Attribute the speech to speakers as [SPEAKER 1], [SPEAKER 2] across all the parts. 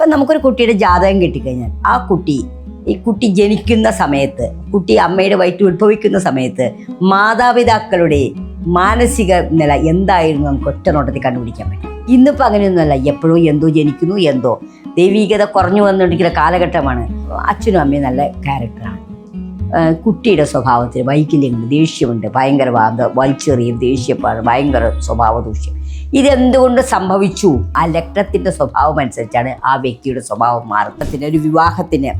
[SPEAKER 1] ഇപ്പം നമുക്കൊരു കുട്ടിയുടെ ജാതകം കിട്ടിക്കഴിഞ്ഞാൽ ആ കുട്ടി ഈ കുട്ടി ജനിക്കുന്ന സമയത്ത് കുട്ടി അമ്മയുടെ വയറ്റിൽ ഉത്ഭവിക്കുന്ന സമയത്ത് മാതാപിതാക്കളുടെ മാനസിക നില എന്തായിരുന്നു നമുക്ക് ഒറ്റ നോട്ടത്തിൽ കണ്ടുപിടിക്കാൻ പറ്റും. ഇന്നിപ്പോൾ അങ്ങനെയൊന്നുമല്ല. എപ്പോഴും എന്തോ ജനിക്കുന്നു എന്തോ ദൈവീകത കുറഞ്ഞു വന്നുകൊണ്ടിരിക്കുന്ന കാലഘട്ടമാണ്. അച്ഛനും അമ്മയും നല്ല ക്യാരക്ടറാണ് കുട്ടിയുടെ സ്വഭാവത്തിൽ വൈകല്യമുണ്ട് ദേഷ്യമുണ്ട് ഭയങ്കര വാദ വലിച്ചെറിയും ദേഷ്യപ്പാട് ഭയങ്കര സ്വഭാവ ദൂഷ്യം ഇതെന്തുകൊണ്ട് സംഭവിച്ചു? ആ ലഗ്നത്തിന്റെ സ്വഭാവം അനുസരിച്ചാണ് ആ വ്യക്തിയുടെ സ്വഭാവം മാറുന്നത്. ഒരു വിവാഹത്തിന്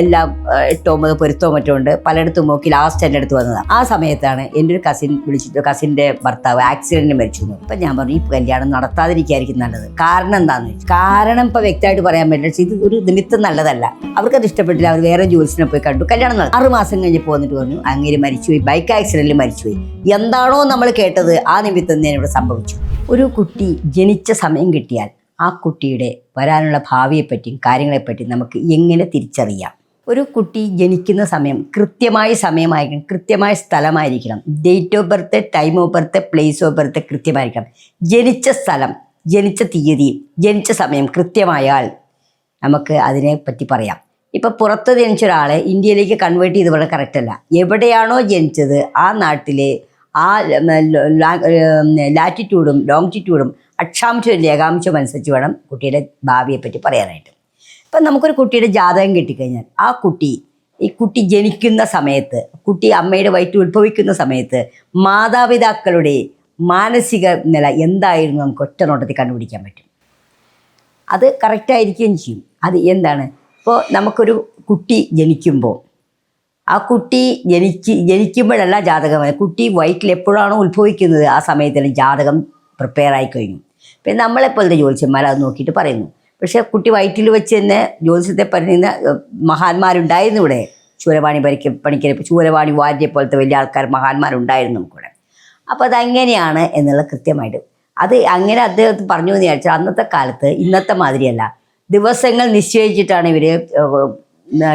[SPEAKER 1] എല്ലാം എട്ടോ ഒമ്പത് പൊരുത്തോ മറ്റോ ഉണ്ട്. പലയിടത്തും നോക്കി ലാസ്റ്റ് എന്റെ അടുത്ത് വന്നതാണ് ആ സമയത്താണ് എന്റെ ഒരു കസിൻ വിളിച്ചിട്ട് കസിന്റെ ഭർത്താവ് ആക്സിഡന്റ് മരിച്ചു അപ്പം ഞാൻ പറഞ്ഞു ഈ കല്യാണം നടത്താതിരിക്കായിരിക്കും നല്ലത്. കാരണം എന്താണെന്ന് വെച്ചാൽ കാരണം ഇപ്പം വ്യക്തമായിട്ട് പറയാൻ പറ്റില്ല. ഇത് ഒരു നിമിത്തം നല്ലതല്ല. അവർക്കത് ഇഷ്ടപ്പെട്ടില്ല. അവർ വേറെ ജോലിസിനെ പോയി കണ്ടു. കല്യാണം നടത്തും ആറ് മാസം കഴിഞ്ഞ് പോന്നിട്ട് പറഞ്ഞു അങ്ങനെ മരിച്ചുപോയി. ബൈക്ക് ആക്സിഡന്റിൽ മരിച്ചുപോയി. എന്താണോ നമ്മൾ കേട്ടത് ആ നിമിത്തം തന്നെ ഇവിടെ സംഭവിച്ചു. ഒരു കുട്ടി ജനിച്ച സമയം കിട്ടിയാൽ ആ കുട്ടിയുടെ വരാനുള്ള ഭാവിയെപ്പറ്റിയും കാര്യങ്ങളെപ്പറ്റിയും നമുക്ക് എങ്ങനെ തിരിച്ചറിയാം? ഒരു കുട്ടി ജനിക്കുന്ന സമയം കൃത്യമായ സമയമായിരിക്കണം കൃത്യമായ സ്ഥലമായിരിക്കണം. Date of birth time of birth place of birth കൃത്യമായിരിക്കണം. ജനിച്ച സ്ഥലം ജനിച്ച തീയതി ജനിച്ച സമയം കൃത്യമായാൽ നമുക്ക് അതിനെ പറ്റി പറയാം. ഇപ്പം പുറത്ത് ജനിച്ച ഒരാളെ ഇന്ത്യയിലേക്ക് കൺവേർട്ട് ചെയ്ത് വളരെ കറക്റ്റ് അല്ല. എവിടെയാണോ ജനിച്ചത് ആ നാട്ടിലെ ആ ലാറ്റിറ്റ്യൂഡും ലോങ്റ്റിറ്റ്യൂഡും അക്ഷാംശവും രേഖാംശവും അനുസരിച്ച് വേണം കുട്ടിയുടെ ഭാവിയെപ്പറ്റി പറയാനായിട്ട്. ഇപ്പം നമുക്കൊരു കുട്ടിയുടെ ജാതകം കിട്ടിക്കഴിഞ്ഞാൽ ആ കുട്ടി ഈ കുട്ടി ജനിക്കുന്ന സമയത്ത് കുട്ടി അമ്മയുടെ വയറ്റിൽ ഉത്ഭവിക്കുന്ന സമയത്ത് മാതാപിതാക്കളുടെ മാനസിക നില എന്തായിരുന്നു നമുക്ക് ഒറ്റ നോട്ടത്തിൽ കണ്ടുപിടിക്കാൻ പറ്റും? അത് കറക്റ്റായിരിക്കുകയും ചെയ്യും. അത് എന്താണ്? ഇപ്പോൾ നമുക്കൊരു കുട്ടി ജനിക്കുമ്പോൾ ആ കുട്ടി ജനിച്ച് ജനിക്കുമ്പോഴല്ല ജാതകമായി കുട്ടി വയറ്റിൽ എപ്പോഴാണോ ഉത്ഭവിക്കുന്നത് ആ സമയത്തിന് ജാതകം പ്രിപ്പയർ ആയി കഴിഞ്ഞു പിന്നെ നമ്മളെപ്പോലത്തെ ജ്യോത്സ്യന്മാർ അത് നോക്കിയിട്ട് പറയുന്നു. പക്ഷേ കുട്ടി വയറ്റിൽ വെച്ച് തന്നെ ജ്യോത്സ്യത്തെ പറയുന്ന മഹാന്മാരുണ്ടായിരുന്നു ഇവിടെ. ചൂരവാണി പരിക്ക പണിക്കരെ ചൂരവാണി വാര്യെ പോലത്തെ വലിയ ആൾക്കാർ മഹാന്മാരുണ്ടായിരുന്നു നമുക്കിവിടെ അപ്പോൾ അതെങ്ങനെയാണ് എന്നുള്ള കൃത്യമായിട്ട്. അത് അങ്ങനെ അദ്ദേഹം പറഞ്ഞു എന്ന് വിചാരിച്ചാൽ അന്നത്തെ കാലത്ത് ഇന്നത്തെ മാതിരിയല്ല. ദിവസങ്ങൾ നിശ്ചയിച്ചിട്ടാണ് ഇവർ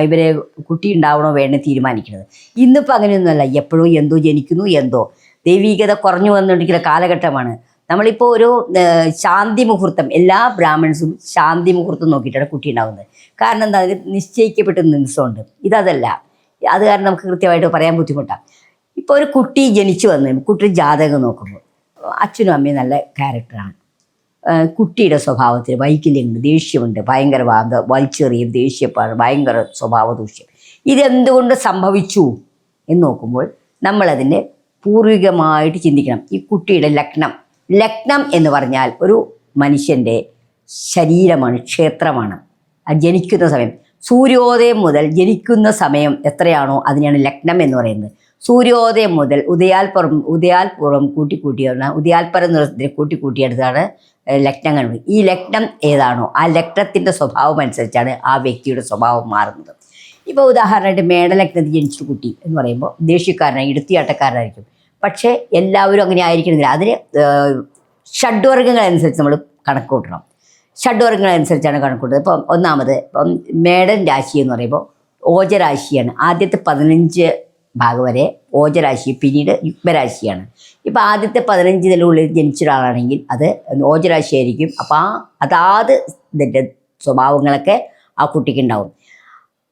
[SPEAKER 1] ഇവരെ കുട്ടി ഉണ്ടാവണോ വേണ്ടേ തീരുമാനിക്കുന്നത്. ഇന്നിപ്പോൾ അങ്ങനെയൊന്നുമല്ല. എപ്പോഴും എന്തോ ജനിക്കുന്നു എന്തോ. ദൈവീകത കുറഞ്ഞു വന്നുകൊണ്ടിരിക്കുന്ന കാലഘട്ടമാണ്. നമ്മളിപ്പോൾ ഒരു ശാന്തി മുഹൂർത്തം എല്ലാ ബ്രാഹ്മിൺസും ശാന്തി മുഹൂർത്തം നോക്കിയിട്ടാണ് കുട്ടി ഉണ്ടാകുന്നത് കാരണം എന്താ ഇത് നിശ്ചയിക്കപ്പെട്ട നിമിഷമുണ്ട്. ഇതല്ല അത് കാരണം നമുക്ക് കൃത്യമായിട്ട് പറയാൻ ബുദ്ധിമുട്ടാണ് ഇപ്പോൾ ഒരു കുട്ടി ജനിച്ചു വന്നു കുട്ടി ജാതകം നോക്കുമ്പോൾ അച്ഛനും അമ്മയും നല്ല ക്യാരക്ടറാണ് കുട്ടിയുടെ സ്വഭാവത്തിൽ വൈകല്യമുണ്ട് ദേഷ്യമുണ്ട് ഭയങ്കര വലിച്ചെറിയും ദേഷ്യപ്പാട് ഭയങ്കര സ്വഭാവ ദൂഷ്യം ഇതെന്തുകൊണ്ട് സംഭവിച്ചു എന്ന് നോക്കുമ്പോൾ നമ്മളതിന്റെ പൂർവികമായിട്ട് ചിന്തിക്കണം. ഈ കുട്ടിയുടെ ലഗ്നം ലഗ്നം എന്ന് പറഞ്ഞാൽ ഒരു മനുഷ്യന്റെ ശരീരമാണ് ക്ഷേത്രമാണ്. അത് ജനിക്കുന്ന സമയം സൂര്യോദയം മുതൽ ജനിക്കുന്ന സമയം എത്രയാണോ അതിനെയാണ് ലഗ്നം എന്ന് പറയുന്നത്. സൂര്യോദയം മുതൽ ഉദയാൽപ്പുറം ഉദയാൽപുറം കൂട്ടിക്കൂട്ടിയാണ് ഉദയാൽപ്പരം നിറത്തിന് കൂട്ടിക്കൂട്ടിയെടുത്താണ് ലഗ്നം കണ്ടത്. ഈ ലഗ്നം ഏതാണോ ആ ലഗ്നത്തിന്റെ സ്വഭാവം അനുസരിച്ചാണ് ആ വ്യക്തിയുടെ സ്വഭാവം മാറുന്നത്. ഇപ്പോൾ ഉദാഹരണമായിട്ട് മേടലഗ്നത്തിൽ ജനിച്ച കുട്ടി എന്ന് പറയുമ്പോൾ ദേഷ്യക്കാരനായി ഇടുത്തിയാട്ടക്കാരനായിരിക്കും. പക്ഷേ എല്ലാവരും അങ്ങനെ ആയിരിക്കണമെന്നില്ല അതിന് ഷഡ്വർഗങ്ങൾ അനുസരിച്ച് നമ്മൾ കണക്ക് കൂട്ടണം. ഷഡ്വർഗങ്ങൾ അനുസരിച്ചാണ് കണക്ക് കൂട്ടുന്നത്. ഇപ്പം ഒന്നാമത് ഇപ്പം മേടൻ രാശി എന്ന് പറയുമ്പോൾ ഓജരാശിയാണ്. ആദ്യത്തെ പതിനഞ്ച് ഭാഗം വരെ ഓജരാശി പിന്നീട് യുഗ്മരാശിയാണ് ഇപ്പം ആദ്യത്തെ പതിനഞ്ച് നിലകളിൽ ജനിച്ച ഒരാളാണെങ്കിൽ അത് ഓജരാശിയായിരിക്കും. അപ്പം അപ്പോൾ ആ അതാത് ഇതിന്റെ സ്വഭാവങ്ങളൊക്കെ ആ കുട്ടിക്ക് ഉണ്ടാവും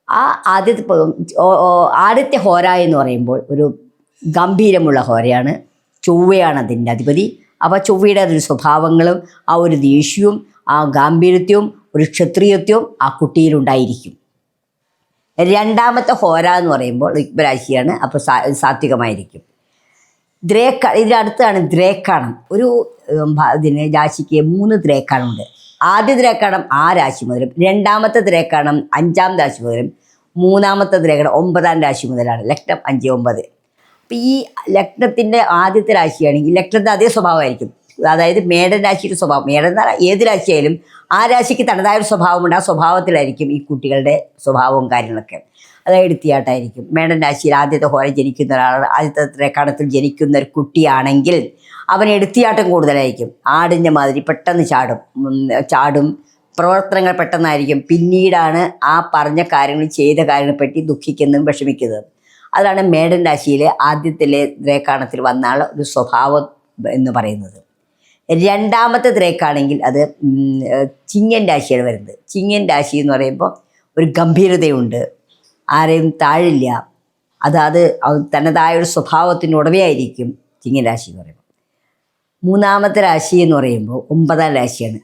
[SPEAKER 1] ആ ആദ്യത്തെ ആദ്യത്തെ ഹോര എന്ന് പറയുമ്പോൾ ഒരു ഗംഭീരമുള്ള ഹോരയാണ്. ചൊവ്വയാണ് അതിന്റെ അധിപതി. അപ്പോൾ ചൊവ്വയുടെ അതൊരു സ്വഭാവങ്ങളും ആ ഒരു ദേഷ്യവും ആ ഗാംഭീര്യത്വവും ഒരു ക്ഷത്രിയത്വവും ആ കുട്ടിയിലുണ്ടായിരിക്കും. രണ്ടാമത്തെ ഹോര എന്ന് പറയുമ്പോൾ ഋഗ്മരാശിയാണ് അപ്പോൾ സാത്വികമായിരിക്കും. ദ്രേക്ക ഇതിന്റെ അടുത്താണ് ദ്രേക്കാണം. ഒരു ഇതിന് രാശിക്ക് മൂന്ന് ദ്രേക്കാണമുണ്ട് ആദ്യ ദ്രേക്കാണം ആ രാശി മുതലും രണ്ടാമത്തെ ദ്രേക്കാണം അഞ്ചാം രാശി മുതലും മൂന്നാമത്തെ ദ്രേക്കാണം ഒമ്പതാം രാശി മുതലാണ്. ലഗ്നം അഞ്ച് ഒമ്പത്. അപ്പം ഈ ലഗ്നത്തിന്റെ ആദ്യത്തെ രാശിയാണെങ്കിൽ ലഗ്നത്തിന്റെ അതേ സ്വഭാവമായിരിക്കും. അതായത് മേടൻ രാശിയുടെ സ്വഭാവം. മേടൻ ഏത് രാശിയായാലും ആ രാശിക്ക് തനതായ ഒരു സ്വഭാവമുണ്ട്. ആ സ്വഭാവത്തിലായിരിക്കും ഈ കുട്ടികളുടെ സ്വഭാവവും കാര്യങ്ങളൊക്കെ. അതായത് എടുത്തിയാട്ടായിരിക്കും മേടൻ രാശിയിൽ ആദ്യത്തെ ഹോര ജനിക്കുന്ന ഒരാൾ ആദ്യത്തെ കടത്തിൽ ജനിക്കുന്ന ഒരു കുട്ടിയാണെങ്കിൽ അവൻ എടുത്തിയാട്ടം കൂടുതലായിരിക്കും. ആടിന്റെ മാതിരി പെട്ടെന്ന് ചാടും. ചാടും. പ്രവർത്തനങ്ങൾ പെട്ടെന്നായിരിക്കും. പിന്നീടാണ് ആ പറഞ്ഞ കാര്യങ്ങൾ ചെയ്ത കാര്യങ്ങളെപ്പറ്റി ദുഃഖിക്കുന്നതും വിഷമിക്കുന്നതും. അതാണ് മേടൻ രാശിയിലെ ആദ്യത്തിലെ ദ്രേക്കാണത്തിൽ വന്ന ഒരു സ്വഭാവം എന്ന് പറയുന്നത്. രണ്ടാമത്തെ ത്രേക്കാണെങ്കിൽ അത് ചിങ്ങൻ രാശിയാണ് വരുന്നത്. ചിങ്ങൻ രാശി എന്ന് പറയുമ്പോൾ ഒരു ഗംഭീരതയുണ്ട്. ആരെയും താഴില്ല. അതാത് അത് തനതായ ഒരു സ്വഭാവത്തിന് ഉടമയായിരിക്കും ചിങ്ങൻ രാശി എന്ന് പറയുമ്പോൾ മൂന്നാമത്തെ രാശി എന്ന് പറയുമ്പോൾ ഒമ്പതാം രാശിയാണ്.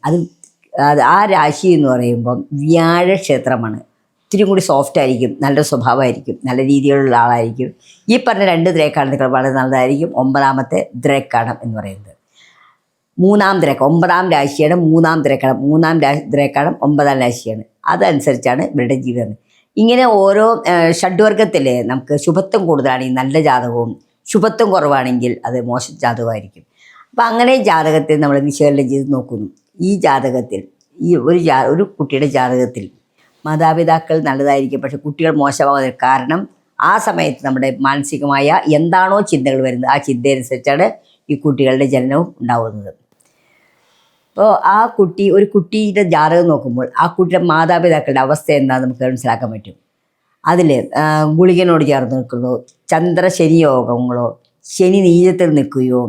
[SPEAKER 1] അത് ആ രാശി എന്ന് പറയുമ്പം വ്യാഴക്ഷേത്രമാണ് ഇത്തിരി കൂടി സോഫ്റ്റ് ആയിരിക്കും നല്ല സ്വഭാവമായിരിക്കും നല്ല രീതിയിലുള്ള ആളായിരിക്കും. ഈ പറഞ്ഞ രണ്ട് ദ്രേക്കാണങ്ങൾ വളരെ നല്ലതായിരിക്കും. ഒമ്പതാമത്തെ ദ്രേക്കാണം എന്ന് പറയുന്നത്. മൂന്നാം ദ്രേക്കം ഒമ്പതാം രാശിയാണ് മൂന്നാം തിരക്കടം. മൂന്നാം രാ ദ്രേക്കാണം ഒമ്പതാം രാശിയാണ്. അതനുസരിച്ചാണ് ഇവരുടെ ജീവിതം. ഇങ്ങനെ ഓരോ ഷഡ്വർഗത്തിൽ നമുക്ക് ശുഭത്വം കൂടുതലാണെങ്കിൽ നല്ല ജാതകവും ശുഭത്വം കുറവാണെങ്കിൽ അത് മോശം ജാതകമായിരിക്കും. അപ്പം അങ്ങനെ ജാതകത്തിൽ നമ്മൾ വിശകലനം ചെയ്ത് നോക്കുന്നു. ഈ ജാതകത്തിൽ ഈ ഒരു ജാ ഒരു കുട്ടിയുടെ ജാതകത്തിൽ മാതാപിതാക്കൾ നല്ലതായിരിക്കും പക്ഷെ കുട്ടികൾ മോശമാകുന്നതിന് കാരണം ആ സമയത്ത് നമ്മുടെ മാനസികമായ എന്താണോ ചിന്തകൾ വരുന്നത് ആ ചിന്തയനുസരിച്ചാണ് ഈ കുട്ടികളുടെ ജനനവും ഉണ്ടാവുന്നത്. അപ്പോൾ ആ കുട്ടി ഒരു കുട്ടിയുടെ ജാതകം നോക്കുമ്പോൾ ആ കുട്ടിയുടെ മാതാപിതാക്കളുടെ അവസ്ഥ എന്താണെന്ന് നമുക്ക് മനസ്സിലാക്കാൻ പറ്റും. അതിൽ ഗുളികനോട് ചേർന്ന് നിൽക്കുന്നു ചന്ദ്രശനി യോഗങ്ങളോ ശനി നീചത്തിൽ നിൽക്കുകയോ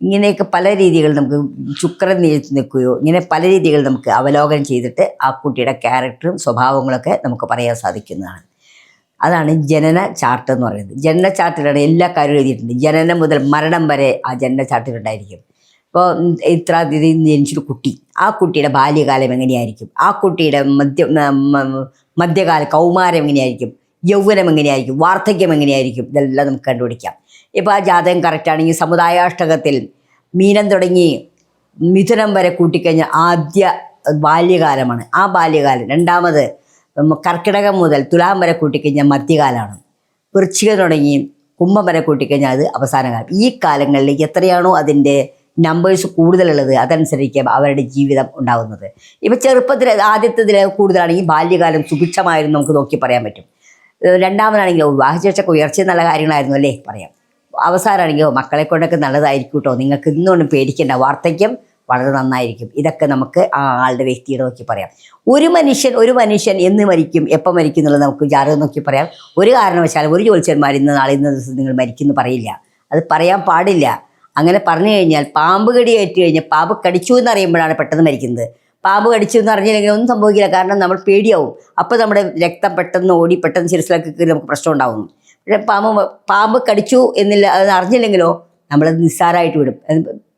[SPEAKER 1] ഇങ്ങനെയൊക്കെ പല രീതികൾ നമുക്ക് ശുക്രൻ നീചത്തിൽ നിൽക്കുകയോ ഇങ്ങനെ പല രീതികൾ നമുക്ക് അവലോകനം ചെയ്തിട്ട് ആ കുട്ടിയുടെ ക്യാരക്ടറും സ്വഭാവങ്ങളൊക്കെ നമുക്ക് പറയാൻ സാധിക്കുന്നതാണ്. അതാണ് ജനന ചാർട്ട് എന്ന് പറയുന്നത്. ജനന ചാർട്ടിലാണ് എല്ലാ കാര്യവും എഴുതിയിട്ടുണ്ട്. ജനനം മുതൽ മരണം വരെ ആ ജനന ചാർട്ടിലുണ്ടായിരിക്കും. ഇപ്പോൾ ഇത്ര തീയതി ജനിച്ചൊരു കുട്ടി. ആ കുട്ടിയുടെ ബാല്യകാലം എങ്ങനെയായിരിക്കും? ആ കുട്ടിയുടെ മധ്യ മധ്യകാല കൗമാരം എങ്ങനെയായിരിക്കും? യൗവനം എങ്ങനെയായിരിക്കും? വാർദ്ധക്യം എങ്ങനെയായിരിക്കും? ഇതെല്ലാം നമുക്ക് കണ്ടുപിടിക്കാം. ഇപ്പോൾ ആ ജാതകം കറക്റ്റാണെങ്കിൽ സമുദായാഷ്ടകത്തിൽ മീനം തുടങ്ങി മിഥുനം വരെ കൂട്ടിക്കഴിഞ്ഞാൽ ആദ്യ ബാല്യകാലമാണ്. ആ ബാല്യകാലം രണ്ടാമത് കർക്കിടകം മുതൽ തുലാം വരെ കൂട്ടിക്കഴിഞ്ഞാൽ മധ്യകാലമാണ് വൃശ്ചികം തുടങ്ങി കുംഭം വരെ കൂട്ടിക്കഴിഞ്ഞാൽ അത് അവസാന കാലം ഈ കാലങ്ങളിൽ എത്രയാണോ അതിന്റെ നമ്പേഴ്സ് കൂടുതലുള്ളത് അതനുസരിക്കും അവരുടെ ജീവിതം ഉണ്ടാകുന്നത് ഇപ്പം ചെറുപ്പത്തിൽ ആദ്യത്തതിൽ കൂടുതലാണെങ്കിൽ ബാല്യകാലം സുഭിക്ഷമായിരുന്നു നമുക്ക് നോക്കി പറയാൻ പറ്റും. രണ്ടാമതാണെങ്കിലോ വിവാഹശേഷമൊക്കെ ഉയർച്ച നല്ല കാര്യങ്ങളായിരുന്നു അല്ലേ പറയാം. അവസാനമാണെങ്കിലോ മക്കളെ കൊണ്ടൊക്കെ നല്ലതായിരിക്കും കേട്ടോ. നിങ്ങൾക്ക് ഇന്നുകൊണ്ടും പേടിക്കേണ്ട. വാർദ്ധക്യം വളരെ നന്നായിരിക്കും. ഇതൊക്കെ നമുക്ക് ആ ആളുടെ വ്യക്തിയുടെ നോക്കി പറയാം. ഒരു മനുഷ്യൻ ഒരു മനുഷ്യൻ എന്ന് മരിക്കും എപ്പോൾ മരിക്കും എന്നുള്ളത് നമുക്ക് ജാതകം നോക്കി പറയാം. ഒരു കാരണവശാലും ഒരു ജോലിച്ചന്മാർ ഇന്ന് നാളെ ഇന്ന ദിവസം നിങ്ങൾ മരിക്കുന്നു പറയില്ല. അത് പറയാൻ പാടില്ല. അങ്ങനെ പറഞ്ഞു കഴിഞ്ഞാൽ പാമ്പ് കടി ഏറ്റു കഴിഞ്ഞാൽ പാമ്പ് കടിച്ചു എന്ന് അറിയുമ്പോഴാണ് പെട്ടെന്ന് മരിക്കുന്നത്. പാമ്പ് കടിച്ചു എന്ന് അറിഞ്ഞില്ലെങ്കിൽ ഒന്നും സംഭവിക്കില്ല. കാരണം നമ്മൾ പേടിയാവും. അപ്പോൾ നമ്മുടെ രക്തം പെട്ടെന്ന് ഓടി പെട്ടെന്ന് ശിരസിലൊക്കെ നമുക്ക് പ്രശ്നം ഉണ്ടാവും പക്ഷേ പാമ്പ് പാമ്പ് കടിച്ചു എന്നില്ല അത് അറിഞ്ഞില്ലെങ്കിലോ നമ്മളത് നിസ്സാരമായിട്ട് വിടും.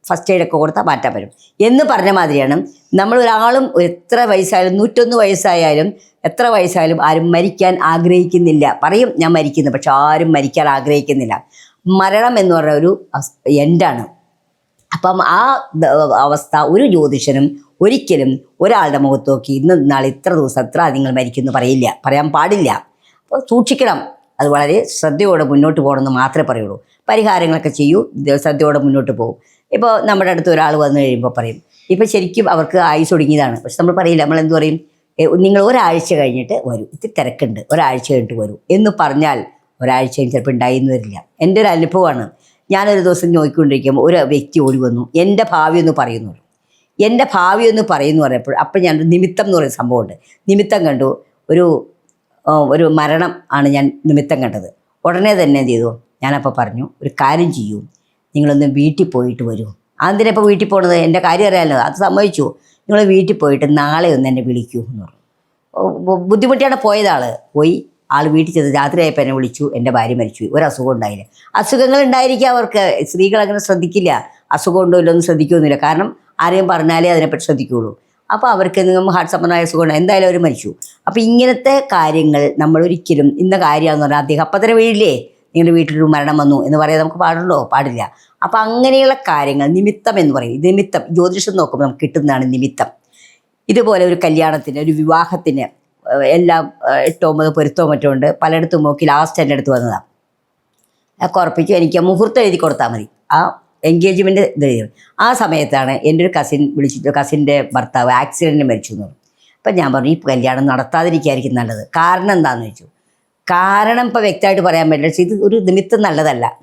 [SPEAKER 1] ഫസ്റ്റ് എയ്ഡൊക്കെ കൊടുത്താൽ മാറ്റാൻ പറ്റും. എന്ന് പറഞ്ഞ മാതിരിയാണ് നമ്മൾ ഒരാളും എത്ര വയസ്സായാലും നൂറ്റൊന്ന് വയസ്സായാലും എത്ര വയസ്സായാലും ആരും മരിക്കാൻ ആഗ്രഹിക്കുന്നില്ല. പറയും ഞാൻ മരിക്കുന്നു. പക്ഷെ ആരും മരിക്കാൻ ആഗ്രഹിക്കുന്നില്ല. മരണം എന്ന് പറഞ്ഞ ഒരു എൻഡാണ് അപ്പം ആ അവസ്ഥ ഒരു ജ്യോതിഷനും ഒരിക്കലും ഒരാളുടെ മുഖത്ത് നോക്കി ഇന്ന് നാളെ ഇത്ര ദിവസം എത്ര നിങ്ങൾ മരിക്കുന്നു പറയില്ല പറയാൻ പാടില്ല. അപ്പോൾ സൂക്ഷിക്കണം. അത് വളരെ ശ്രദ്ധയോടെ മുന്നോട്ട് പോകണമെന്ന് മാത്രമേ പറയുള്ളൂ. പരിഹാരങ്ങളൊക്കെ ചെയ്യൂ ശ്രദ്ധയോടെ മുന്നോട്ട് പോകും. ഇപ്പോൾ നമ്മുടെ അടുത്ത് ഒരാൾ വന്നു കഴിയുമ്പോൾ പറയും ഇപ്പം ശരിക്കും അവർക്ക് ആയുസ് ഒടുങ്ങിയതാണ്. പക്ഷെ നമ്മൾ പറയില്ല നമ്മൾ എന്ത് പറയും? നിങ്ങൾ ഒരാഴ്ച കഴിഞ്ഞിട്ട് വരൂ. ഇത്തിരി തിരക്കുണ്ട് ഒരാഴ്ച കഴിഞ്ഞിട്ട് വരൂ എന്ന് പറഞ്ഞാൽ ഒരാഴ്ച കഴിഞ്ഞ് ചിലപ്പോൾ ഉണ്ടായിന്ന് വരില്ല. എന്റെ ഒരു അനുഭവമാണ്. ഞാനൊരു ദിവസം നോക്കിക്കൊണ്ടിരിക്കുമ്പോൾ ഒരു വ്യക്തി ഓടി വന്നു. എന്റെ ഭാവി എന്ന് പറയുന്നു എന്റെ ഭാവി എന്ന് പറയുന്നു പറയുമ്പോൾ അപ്പം ഞാൻ നിമിത്തം എന്ന് പറയുന്ന സംഭവമുണ്ട്. നിമിത്തം കണ്ടു. ഒരു ഒരു മരണം ആണ് ഞാൻ നിമിത്തം കണ്ടത്. ഉടനെ തന്നെ എന്ത് ചെയ്തു? ഞാനപ്പോൾ പറഞ്ഞു ഒരു കാര്യം ചെയ്യൂ. നിങ്ങളൊന്ന് വീട്ടിൽ പോയിട്ട് വരൂ. അതെന്തിനാ ഇപ്പോൾ വീട്ടിൽ പോണത്? എന്റെ കാര്യം അറിയാമല്ലോ അത് സമ്മതിച്ചു. നിങ്ങൾ വീട്ടിൽ പോയിട്ട് നാളെ ഒന്ന് എന്നെ വിളിക്കൂ എന്ന് പറഞ്ഞു. ബുദ്ധിമുട്ടിയാണ് പോയതാൾ പോയി. ആൾ വീട്ടിൽ ചെന്ന് രാത്രിയായപ്പോൾ എന്നെ വിളിച്ചു എന്റെ ഭാര്യ മരിച്ചു ഒരു അസുഖം ഉണ്ടായില്ല. അസുഖങ്ങൾ ഉണ്ടായിരിക്കുക അവർക്ക്. സ്ത്രീകൾ അങ്ങനെ ശ്രദ്ധിക്കില്ല. അസുഖം ഉണ്ടോ ഇല്ലൊന്നും ശ്രദ്ധിക്കുകയൊന്നുമില്ല കാരണം ആരെയും പറഞ്ഞാലേ അതിനെപ്പറ്റി ശ്രദ്ധിക്കുകയുള്ളൂ അപ്പോൾ അവർക്ക് എന്തെങ്കിലും ഹാർട്ട് സംബന്ധമായ അസുഖം ഉണ്ട്? എന്തായാലും അവർ മരിച്ചു അപ്പോൾ ഇങ്ങനത്തെ കാര്യങ്ങൾ നമ്മൾ ഒരിക്കലും ഇന്ന കാര്യമാണെന്ന് പറഞ്ഞാൽ അദ്ദേഹം അപ്പം തന്നെ വീഴില്ലേ? നിങ്ങളുടെ വീട്ടിലൊരു മരണം വന്നു എന്ന് പറയാൻ നമുക്ക് പാടുണ്ടോ? പാടില്ല. അപ്പോൾ അങ്ങനെയുള്ള കാര്യങ്ങൾ നിമിത്തം എന്ന് പറയും. നിമിത്തം. ജ്യോതിഷം നോക്കുമ്പോൾ നമുക്ക് കിട്ടുന്നതാണ് നിമിത്തം. ഇതുപോലെ ഒരു കല്യാണത്തിന് ഒരു വിവാഹത്തിന് എല്ലാം എട്ടോ ഒമ്പത് പൊരുത്തോ മറ്റോ ഉണ്ട്. പലയിടത്തും നോക്കി ലാസ്റ്റ് എന്റെ അടുത്ത് വന്നതാണ് ആ കുറപ്പിക്കും എനിക്ക് മുഹൂർത്തം എഴുതി കൊടുത്താൽ മതി. ആ എൻഗേജ്മെന്റ് ഇത്. ആ സമയത്താണ് എന്റെ ഒരു കസിൻ വിളിച്ചിട്ട് കസിന്റെ ഭർത്താവ് ആക്സിഡന്റ് മരിച്ചു എന്ന് പറഞ്ഞു. അപ്പം ഞാൻ പറഞ്ഞു ഈ കല്യാണം നടത്താതിരിക്കുകയായിരിക്കും നല്ലത്. കാരണം എന്താണെന്ന് ചോദിച്ചു. കാരണം ഇപ്പോൾ വ്യക്തമായിട്ട് പറയാൻ പറ്റില്ല. പക്ഷേ ഇത് ഒരു നിമിത്തം നല്ലതല്ല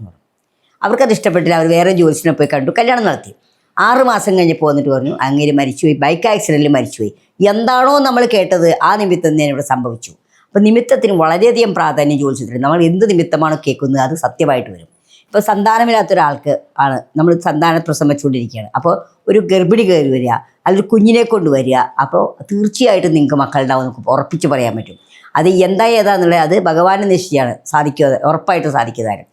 [SPEAKER 1] അവർക്കത് ഇഷ്ടപ്പെട്ടില്ല. അവർ വേറെ ജോലിസിനെ പോയി കണ്ടു. കല്യാണം നടത്തി. ആറ് മാസം കഴിഞ്ഞ് പോന്നിട്ട് പറഞ്ഞു അങ്ങേര് മരിച്ചുപോയി ബൈക്ക് ആക്സിഡന്റിൽ മരിച്ചുപോയി. എന്താണോ നമ്മൾ കേട്ടത് ആ നിമിത്തം തന്നെ ഇവിടെ സംഭവിച്ചു. അപ്പോൾ നിമിത്തത്തിന് വളരെയധികം പ്രാധാന്യം ചോദിച്ചിട്ടുണ്ട്. നമ്മൾ എന്ത് നിമിത്തമാണ് കേൾക്കുന്നത് അത് സത്യമായിട്ട് വരും. ഇപ്പോൾ സന്താനമില്ലാത്ത ഒരാൾക്ക് ആണ് നമ്മൾ സന്താന പ്രസവിച്ചുകൊണ്ടിരിക്കുകയാണ് അപ്പോൾ ഒരു ഗർഭിണി കയറി വരിക അല്ലൊരു കുഞ്ഞിനെ കൊണ്ടുവരിക അപ്പോൾ തീർച്ചയായിട്ടും നിങ്ങൾക്ക് മക്കളുണ്ടാവും നമുക്ക് ഉറപ്പിച്ച് പറയാൻ പറ്റും. അത് എന്താ ഏതാന്നുള്ളത് അത് ഭഗവാന്റെ നിശ്ചയാണ് സാധിക്കുക ഉറപ്പായിട്ട് സാധിക്കുന്നതാണ്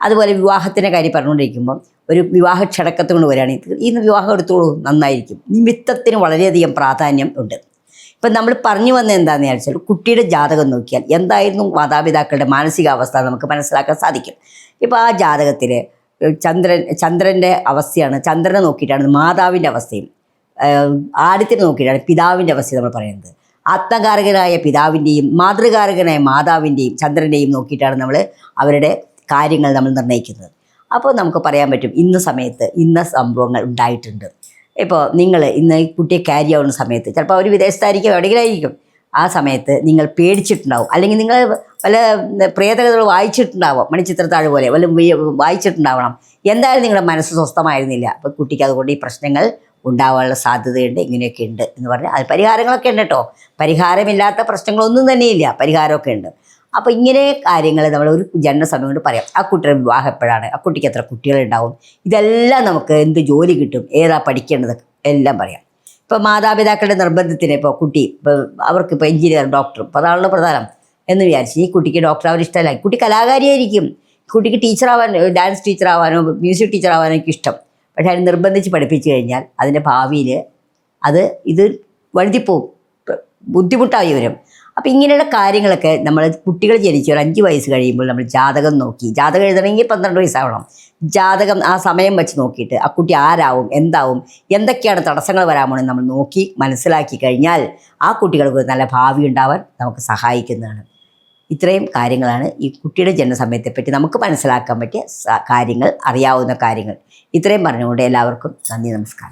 [SPEAKER 1] അതുപോലെ വിവാഹത്തിന്റെ കാര്യം പറഞ്ഞുകൊണ്ടിരിക്കുമ്പം ഒരു വിവാഹ ക്ഷണക്കത്ത് കൊണ്ട് വരികയാണെങ്കിൽ ഈ വിവാഹം എടുത്തോളൂ നന്നായിരിക്കും. നിമിത്തത്തിന് വളരെയധികം പ്രാധാന്യം ഉണ്ട്. ഇപ്പം നമ്മൾ പറഞ്ഞു വന്നത് എന്താണെന്ന് വെച്ചാൽ കുട്ടിയുടെ ജാതകം നോക്കിയാൽ എന്തായിരുന്നു മാതാപിതാക്കളുടെ മാനസികാവസ്ഥ നമുക്ക് മനസ്സിലാക്കാൻ സാധിക്കും. ഇപ്പോൾ ആ ജാതകത്തിൽ ചന്ദ്രൻ ചന്ദ്രന്റെ അവസ്ഥയാണ് ചന്ദ്രനെ നോക്കിയിട്ടാണ് മാതാവിന്റെ അവസ്ഥയും ആദ്യത്തിന് നോക്കിയിട്ടാണ് പിതാവിന്റെ അവസ്ഥ നമ്മൾ പറയുന്നത്. ആത്മകാരകനായ പിതാവിന്റെയും മാതൃകാരകനായ മാതാവിന്റെയും ചന്ദ്രന്റെയും നോക്കിയിട്ടാണ് നമ്മൾ അവരുടെ കാര്യങ്ങൾ നമ്മൾ നിർണയിക്കുന്നത്. അപ്പോൾ നമുക്ക് പറയാൻ പറ്റും ഇന്ന സമയത്ത് ഇന്ന സംഭവങ്ങൾ ഉണ്ടായിട്ടുണ്ട്. ഇപ്പോൾ നിങ്ങൾ ഇന്ന് കുട്ടിയെ ക്യാരി ആവുന്ന സമയത്ത് ചിലപ്പോൾ അവർ വിദേശത്തായിരിക്കും എവിടെയെങ്കിലും ആയിരിക്കും ആ സമയത്ത് നിങ്ങൾ പേടിച്ചിട്ടുണ്ടാവും. അല്ലെങ്കിൽ നിങ്ങൾ വല്ല പ്രേതകഥകൾ വായിച്ചിട്ടുണ്ടാവും. മണിച്ചിത്രത്താഴ് പോലെ വല്ല വായിച്ചിട്ടുണ്ടാവണം. എന്തായാലും നിങ്ങളുടെ മനസ്സ് സ്വസ്ഥമായിരുന്നില്ല. അപ്പോൾ കുട്ടിക്ക് അതുകൊണ്ട് ഈ പ്രശ്നങ്ങൾ ഉണ്ടാവാനുള്ള സാധ്യതയുണ്ട് ഇങ്ങനെയൊക്കെ ഉണ്ട് എന്ന് പറഞ്ഞാൽ അത് പരിഹാരങ്ങളൊക്കെ ഉണ്ട് കേട്ടോ. പരിഹാരമില്ലാത്ത പ്രശ്നങ്ങളൊന്നും തന്നെയില്ല. പരിഹാരമൊക്കെ ഉണ്ട്. അപ്പോൾ ഇങ്ങനെ കാര്യങ്ങൾ നമ്മൾ ഒരു ജനനസമയം കൊണ്ട് പറയാം. ആ കുട്ടിയുടെ വിവാഹം എപ്പോഴാണ്? ആ കുട്ടിക്ക് എത്ര കുട്ടികളുണ്ടാവും? ഇതെല്ലാം നമുക്ക് എന്ത് ജോലി കിട്ടും? ഏതാ പഠിക്കേണ്ടത്? എല്ലാം പറയാം. ഇപ്പോൾ മാതാപിതാക്കളുടെ നിർബന്ധത്തിന് ഇപ്പോൾ കുട്ടി ഇപ്പോൾ അവർക്ക് ഇപ്പൊ എഞ്ചിനീയർ ഡോക്ടർ ഇപ്പോൾ അതാണല്ലോ പ്രധാനം എന്ന് വിചാരിച്ചു ഈ കുട്ടിക്ക് ഡോക്ടർ അവർ ഇഷ്ടമല്ല. കുട്ടി കലാകാരിയായിരിക്കും. കുട്ടിക്ക് ടീച്ചറാവാൻ ഡാൻസ് ടീച്ചറാവാനോ മ്യൂസിക് ടീച്ചറാവാനോ എനിക്ക് ഇഷ്ടം. പക്ഷേ അതിന് നിർബന്ധിച്ച് പഠിപ്പിച്ചു കഴിഞ്ഞാൽ അതിന്റെ ഭാവിയിൽ അത് ഇത് വഴുതിപ്പോവും. ഇപ്പ ബുദ്ധിമുട്ടായി വരും. അപ്പം ഇങ്ങനെയുള്ള കാര്യങ്ങളൊക്കെ നമ്മൾ കുട്ടികൾ ജനിച്ച ഒരു അഞ്ച് വയസ്സ് കഴിയുമ്പോൾ നമ്മൾ ജാതകം നോക്കി. ജാതകം എഴുതണമെങ്കിൽ പന്ത്രണ്ട് വയസ്സാവണം. ജാതകം ആ സമയം വെച്ച് നോക്കിയിട്ട് ആ കുട്ടി ആരാവും എന്താവും എന്തൊക്കെയാണ് തടസ്സങ്ങൾ വരാമോ എന്ന് നമ്മൾ നോക്കി മനസ്സിലാക്കി കഴിഞ്ഞാൽ ആ കുട്ടികൾക്ക് നല്ല ഭാവി ഉണ്ടാവാൻ നമുക്ക് സഹായിക്കുന്നതാണ്. ഇത്രയും കാര്യങ്ങളാണ് ഈ കുട്ടിയുടെ ജനനസമയത്തെപ്പറ്റി നമുക്ക് മനസ്സിലാക്കാൻ പറ്റിയ കാര്യങ്ങൾ അറിയാവുന്ന കാര്യങ്ങൾ. ഇത്രയും പറഞ്ഞുകൊണ്ട് എല്ലാവർക്കും നന്ദി നമസ്കാരം.